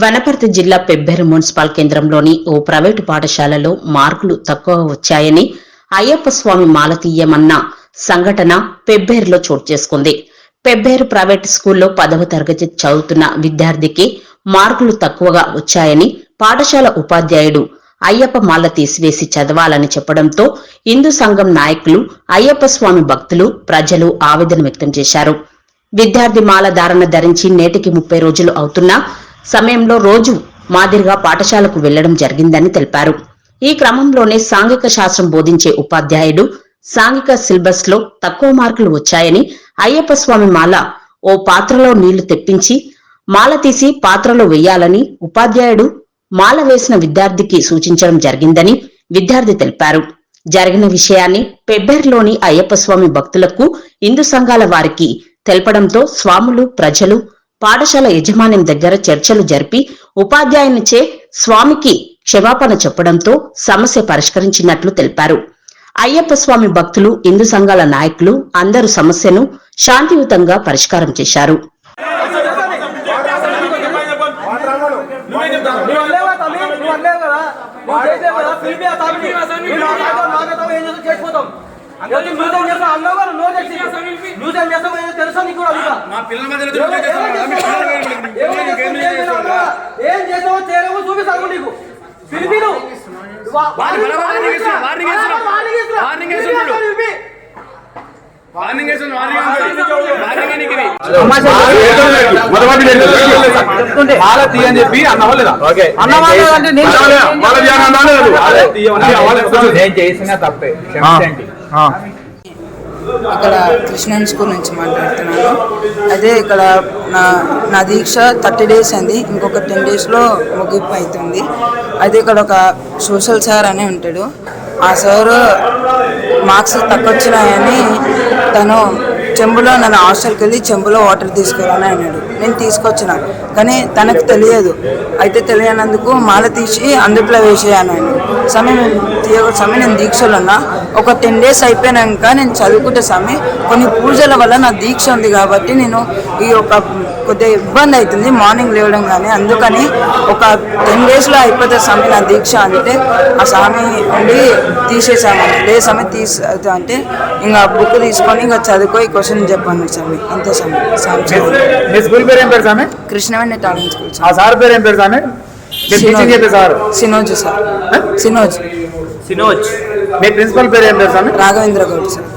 వనపర్తి జిల్లా పెబ్బేరు మున్సిపల్ కేంద్రంలోని ఓ ప్రైవేటు పాఠశాలలో మార్కులు తక్కువ వచ్చాయని అయ్యప్ప స్వామి మాల తీయమన్న సంఘటన పెబ్బేరులో చోటు చేసుకుంది. పెబ్బేరు ప్రైవేట్ స్కూల్లో పదవ తరగతి చదువుతున్న విద్యార్థికి మార్కులు తక్కువగా వచ్చాయని పాఠశాల ఉపాధ్యాయుడు అయ్యప్ప మాల తీసివేసి చదవాలని చెప్పడంతో హిందూ సంఘం నాయకులు అయ్యప్ప స్వామి భక్తులు ప్రజలు ఆవేదన వ్యక్తం చేశారు. విద్యార్థి మాల ధారణ ధరించి నేటికి ముప్పై రోజులు అవుతున్నా సమయంలో రోజు మాదిరిగా పాఠశాలకు వెళ్ళడం జరిగిందని తెలిపారు. ఈ క్రమంలోనే సాంఘిక శాస్త్రం బోధించే ఉపాధ్యాయుడు సాంఘిక సిలబస్లో తక్కువ మార్కులు వచ్చాయని అయ్యప్ప స్వామి మాల ఓ పాత్రలో నీళ్ళు తెప్పించి మాల తీసి పాత్రలో వెయ్యాలని ఉపాధ్యాయుడు మాల వేసిన విద్యార్థికి సూచించడం జరిగిందని విద్యార్థి తెలిపారు. జరిగిన విషయాన్ని పెబ్బేర్లోని అయ్యప్ప స్వామి భక్తులకు హిందూ సంఘాల వారికి తెలపడంతో స్వాములు ప్రజలు పాఠశాల యజమాన్యం దగ్గర చర్చలు జరిపి ఉపాధ్యాయునిచే స్వామికి క్షమాపణ చెప్పడంతో సమస్య పరిష్కరించినట్లు తెలిపారు. అయ్యప్ప స్వామి భక్తులు హిందూ సంఘాల నాయకులు అందరూ సమస్యను శాంతియుతంగా పరిష్కారం చేశారు. నా నాతో- నా ఏం చేస్తావో చేయలేవో చూపిస్తాను నీకు. పిలిపి. నువ్వు. వా- వార్నింగ్ వార్నింగ్ వార్నింగ్ ఇస్తున్నా. ఇస్తున్నా, వార్నింగ్ ఇస్తున్నా. వార్నింగ్ ఇస్తున్నా. వార్నింగ్ పిలిపి ఇస్తున్నాడు. అక్కడ పిలిపి. వార్నింగ్ వేస్తుంది, వార్నింగ్ వేస్తుంది. వార్నింగ్ నీకు ఇది. మాల తీయని చెప్పి అన్నవాళ్ళు అంటే నేను చేసిన తప్పే. క్షమించండి. ఇక్కడ కృష్ణన్ స్కూల్ నుంచి మాట్లాడుతున్నాను. అదే ఇక్కడ నా నా దీక్ష థర్టీ డేస్ అంది ఇంకొక టెన్ డేస్లో ముగింపు అవుతుంది అదే ఇక్కడ ఒక సోషల్ సార్ అనే ఉంటాడు. ఆ సారు మార్క్స్ తక్కువ వచ్చినాయని తను చెంబులో నన్ను హాస్టల్కి వెళ్ళి చెంబులో వాటర్ తీసుకురాని అన్నాడు. నేను తీసుకొచ్చిన కానీ తనకు తెలియదు. అయితే తెలియనందుకు మాల తీసి అందుట్లో వేసేయను సమయం సమయం నేను దీక్షలో ఉన్నా ఒక టెన్ డేస్ అయిపోయినాక నేను చదువుకుంటే సమయం కొన్ని పూజల వల్ల నా దీక్ష ఉంది కాబట్టి నేను ఈ ఒక కొద్దిగా ఇబ్బంది అవుతుంది మార్నింగ్ లేవడం కానీ. అందుకని ఒక టెన్ డేస్లో అయిపోతే స్వామి నా దీక్ష అంటే ఆ స్వామి ఉండి తీసేసాము. లే స్వామి తీసి అంటే ఇంకా బుక్ తీసుకొని ఇంకా చదువుకో ఈ క్వశ్చన్ చెప్పాను స్వామి. అంతే స్వామి. స్వామి స్కూల్ పేరు ఏం పేరు సామె కృష్ణవేణి టాలెంట్ స్కూల్ ఆ సార్ పేరు ఏం పేరు సామె మీరు టీచింగ్ చెప్పే సార్? సినోజ్ సార్. సినోజ్ సినోజ్. మీ ప్రిన్సిపల్ పేరు ఏం పేరు సామె రాఘవేంద్ర గౌడ్ సార్.